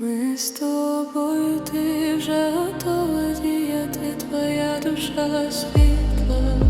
Ми з тобою ти вже готова діяти, твоя душа світла.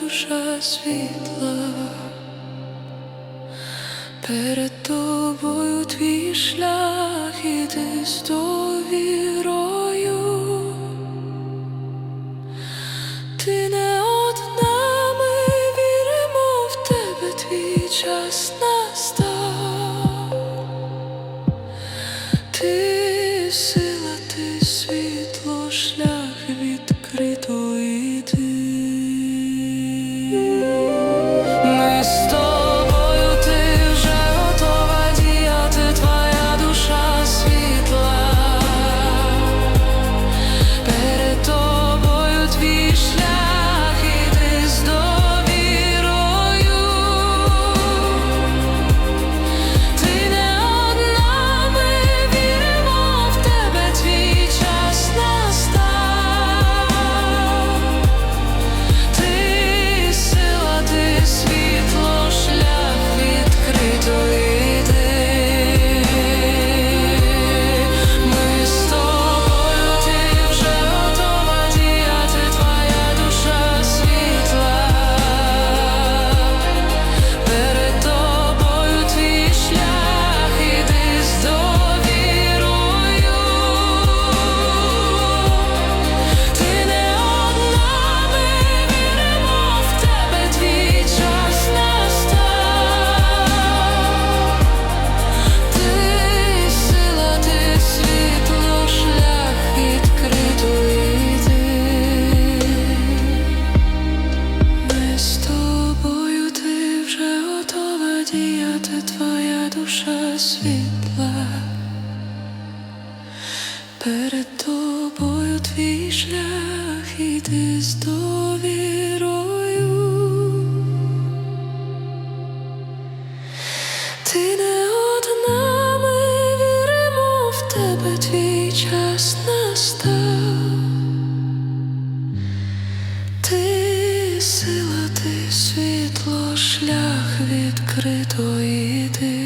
душа світла, перед тобою твій шлях іди з довірою, ти не одна, ми віримо в тебе твій час настав. Ти сила. Іди з довірою, ти не одна, віримо в тебе твій час настав. Ти сила, ти світло, шлях відкритої ти.